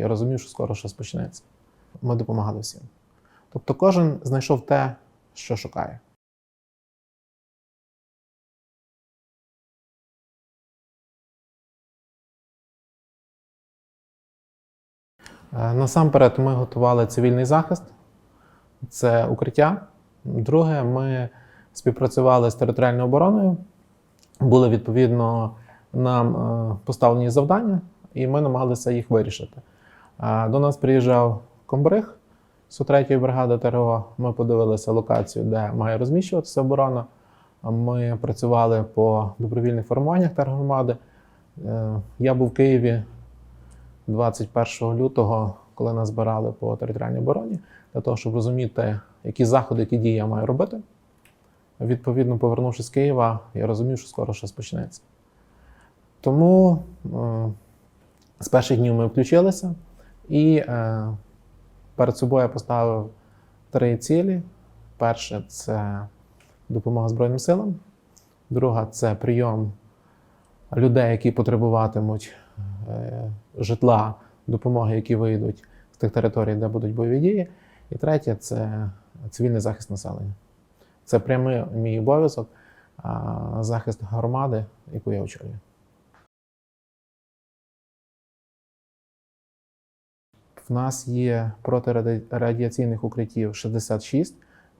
Я розумів, що скоро щось почнеться. Ми допомагали всім. Тобто кожен знайшов те, що шукає. Е, Насамперед ми готували цивільний захист, це укриття. Друге, ми співпрацювали з територіальною обороною, були відповідно нам е, поставлені завдання, і ми намагалися їх вирішити. До нас приїжджав комбриг з 3-ї бригади ТРО. Ми подивилися локацію, де має розміщуватися оборона. Ми працювали по добровільних формуваннях тергромади. Е, Я був в Києві 21 лютого, коли нас збирали по територіальній обороні, для того, щоб розуміти, які заходи, які дії я маю робити. Відповідно, повернувшись з Києва, я розумів, що скоро щось почнеться. Тому е, з перших днів ми включилися, і е, перед собою я поставив три цілі. Перше це допомога Збройним силам. Друга це прийом людей, які потребуватимуть е, житла, допомоги, які вийдуть з тих територій, де будуть бойові дії. І третє це цивільний захист населення. Це прямий мій обов'язок захист громади, яку я очолюю. В нас є протирадіаційних укриттів 66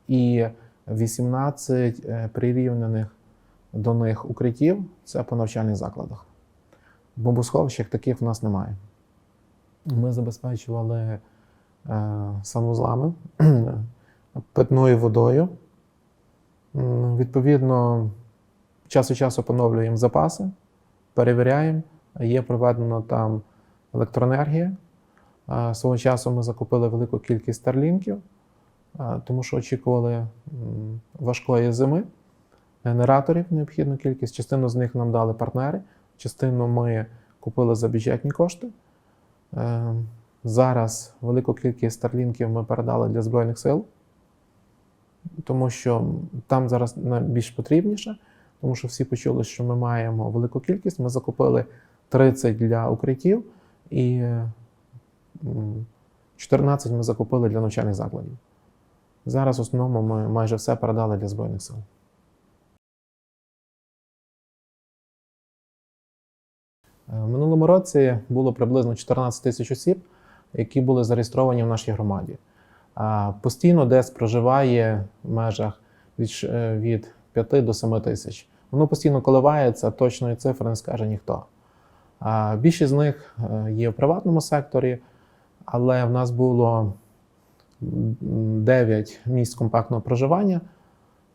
і 18 е, прирівняних до них укриттів це по навчальних закладах. Бомбосховищ таких в нас немає. Ми забезпечували е, санвузлами, питною водою. Відповідно, час від часу поновлюємо запаси, перевіряємо. Є проведена там електроенергія. Свого часу ми закупили велику кількість старлінків, тому що очікували важкої зими. Генераторів необхідну кількість. Частину з них нам дали партнери, частину ми купили за бюджетні кошти. Е, Зараз велику кількість старлінків ми передали для Збройних сил, тому що там зараз найбільш потрібніше, тому що всі почули, що ми маємо велику кількість. Ми закупили 30 для укриттів і 14 ми закупили для навчальних закладів. Зараз в основному ми майже все передали для Збройних сил. Е, В минулому році було приблизно 14 тисяч осіб, які були зареєстровані в нашій громаді. Постійно десь проживає в межах від, ш- е, від 5 до 7 тисяч. Воно постійно коливається, точної цифри не скаже ніхто. Більшість з них е, є в приватному секторі, але в нас було 9 місць компактного проживання,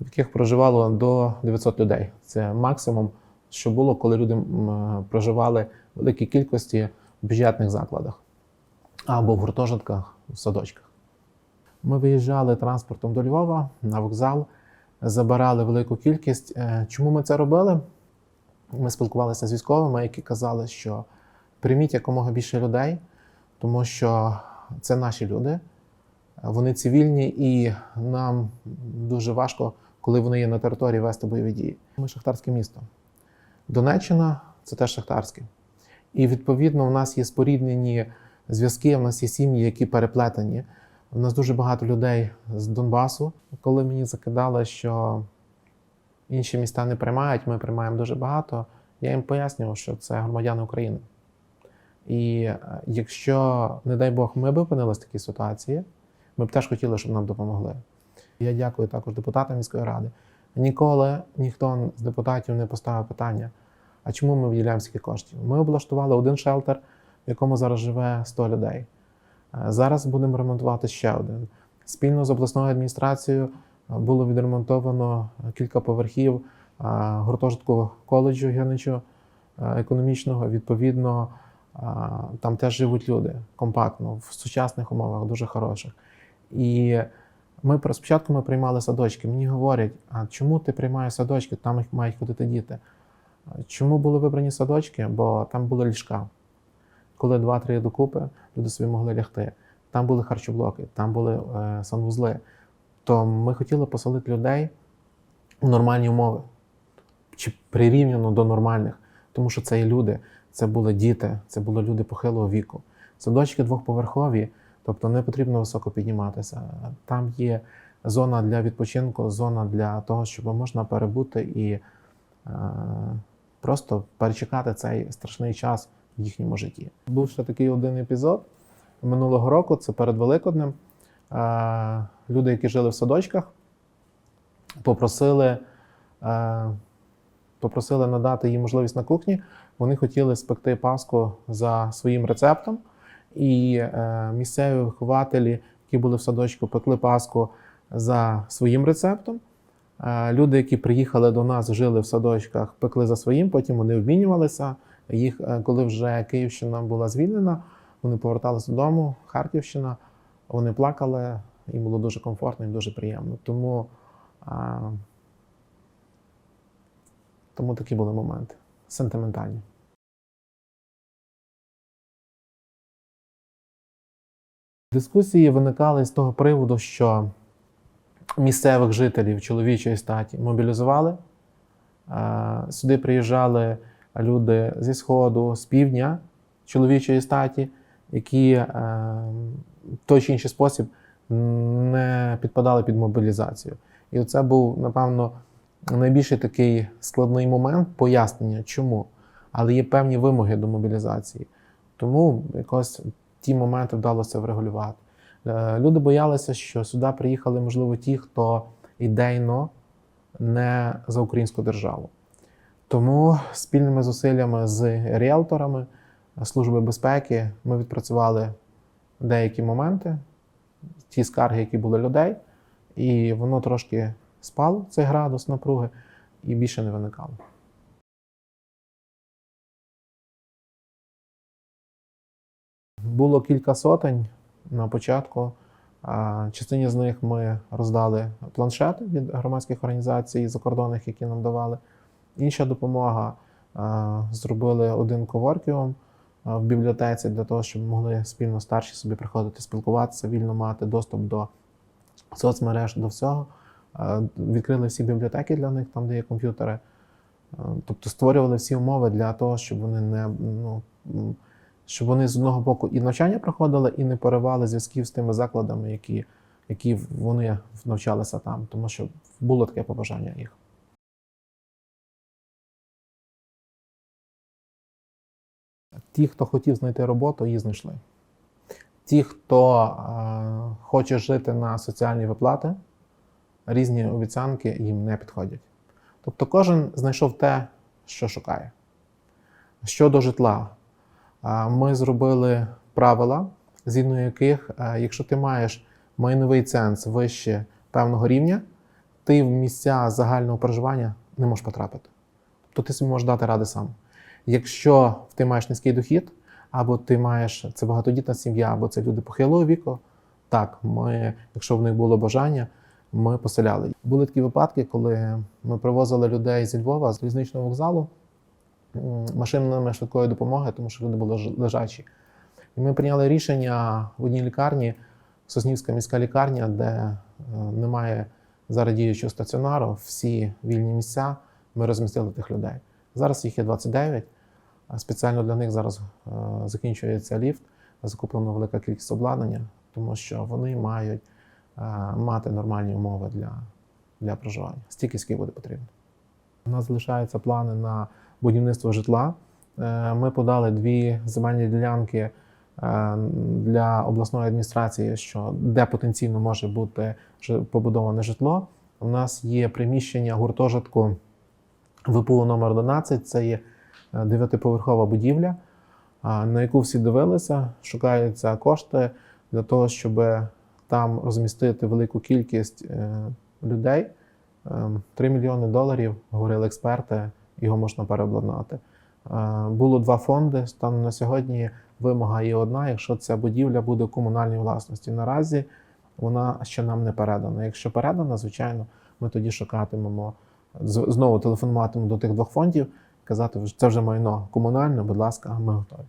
в яких проживало до 900 людей. Це максимум, що було, коли люди проживали в великій кількості в бюджетних закладах або в гуртожитках, в садочках. Ми виїжджали транспортом до Львова на вокзал, забирали велику кількість. Е, Чому ми це робили? Ми спілкувалися з військовими, які казали, що прийміть якомога більше людей, тому що це наші люди, вони цивільні, і нам дуже важко, коли вони є на території вести бойові дії. Ми шахтарське місто. Донеччина це теж шахтарське. І відповідно, у нас є споріднені зв'язки, у нас є сім'ї, які переплетені. У нас дуже багато людей з Донбасу. Коли мені закидали, що інші міста не приймають, ми приймаємо дуже багато. Я їм пояснював, що це громадяни України. І е, якщо, не дай Бог, ми б опинилися в такій ситуації, ми б теж хотіли, щоб нам допомогли. Я дякую також депутатам міської ради. Ніколи ніхто з депутатів не поставив питання, а чому ми виділяємо стільки коштів. Ми облаштували один шелтер, в якому зараз живе 100 людей. Е, Зараз будемо ремонтувати ще один. Спільно з обласною адміністрацією е, було відремонтовано кілька поверхів гуртожитку коледжу е, економічного. Відповідно, там теж живуть люди компактно, в сучасних умовах, дуже хороших. І ми спочатку ми приймали садочки. Мені говорять, а чому ти приймаєш садочки? Там їх мають ходити діти. Чому були вибрані садочки? Бо там були ліжка. Коли два-три докупи, люди собі могли лягти. Там були харчоблоки, там були е, санвузли. То ми хотіли поселити людей у нормальні умови, чи прирівняно до нормальних, тому що це є люди, це були діти, це були люди похилого віку. Садочки двохповерхові, тобто не потрібно високо підніматися. Там є зона для відпочинку, зона для того, щоб можна перебути і е, просто перечекати цей страшний час в їхньому житті. Був ще такий один епізод минулого року, це перед Великоднем. Е, люди, які жили в садочках, попросили, е, попросили надати їм можливість на кухні. Вони хотіли спекти паску за своїм рецептом. І е, місцеві вихователі, які були в садочку, пекли паску за своїм рецептом. Е, люди, які приїхали до нас, жили в садочках, пекли за своїм, потім вони обмінювалися. Їх, е, коли вже Київщина була звільнена, вони поверталися додому, Харківщина, вони плакали, їм було дуже комфортно і дуже приємно. Тому, тому такі були моменти сентиментальні. Дискусії виникали з того приводу, що місцевих жителів чоловічої статі мобілізували. Е, Сюди приїжджали люди зі Сходу, з півдня чоловічої статі, які е, в той чи інший спосіб не підпадали під мобілізацію. І це був, напевно, найбільший такий складний момент пояснення, чому. Але є певні вимоги до мобілізації. Тому якось ті моменти вдалося врегулювати. Е, Люди боялися, що сюди приїхали, можливо, ті, хто ідейно не за українську державу. Тому спільними зусиллями з ріелторами Служби безпеки ми відпрацювали деякі моменти, ті скарги, які були людей, і воно трошки спало, цей градус напруги, і більше не виникало. Було кілька сотень на початку. Частині з них ми роздали планшети від громадських організацій закордонних, які нам давали. Інша допомога зробили один коворкіум в бібліотеці для того, щоб могли спільно старші собі приходити спілкуватися, вільно мати доступ до соцмереж, до всього. Відкрили всі бібліотеки для них, там, де є комп'ютери. Тобто створювали всі умови для того, щоб вони не ну, щоб вони з одного боку і навчання проходили, і не поривали зв'язків з тими закладами, які, які вони навчалися там, тому що було таке побажання їх. Ті, хто хотів знайти роботу, її знайшли. Ті, хто е, хоче жити на соціальні виплати, різні обіцянки їм не підходять. Тобто кожен знайшов те, що шукає. Щодо житла, ми зробили правила, згідно яких, е, якщо ти маєш майновий ценз вище певного рівня, ти в місця загального проживання не можеш потрапити. Тобто ти собі можеш дати ради сам. Якщо ти маєш низький дохід, або ти маєш це багатодітна сім'я, або це люди похилого віку, так, ми, якщо в них було бажання, ми поселяли. Були такі випадки, коли ми привозили людей зі Львова з залізничного вокзалу машинами швидкої допомоги, тому що люди були лежачі. І ми прийняли рішення в одній лікарні, Соснівська міська лікарня, де е, немає зараз діючого стаціонару, всі вільні місця, ми розмістили тих людей. Зараз їх є 29. Спеціально для них зараз е, закінчується ліфт, закуплена велика кількість обладнання, тому що вони мають мати нормальні умови для, для проживання, стільки, скільки буде потрібно. У нас залишаються плани на будівництво житла. Е, Ми подали дві земельні ділянки е, для обласної адміністрації, що де потенційно може бути побудоване житло. У нас є приміщення гуртожитку ВПУ номер 11 це є е, дев'ятиповерхова будівля, на яку всі дивилися, шукаються кошти для того, щоб там розмістити велику кількість е, людей. 3 мільйони доларів, говорили експерти, його можна переобладнати. Е, Було два фонди. Станом на сьогодні вимога є одна, якщо ця будівля буде в комунальній власності. Наразі вона ще нам не передана. Якщо передана, звичайно, ми тоді шукатимемо знову телефонуватимемо до тих двох фондів, казати, це вже майно комунальне, будь ласка, ми готові.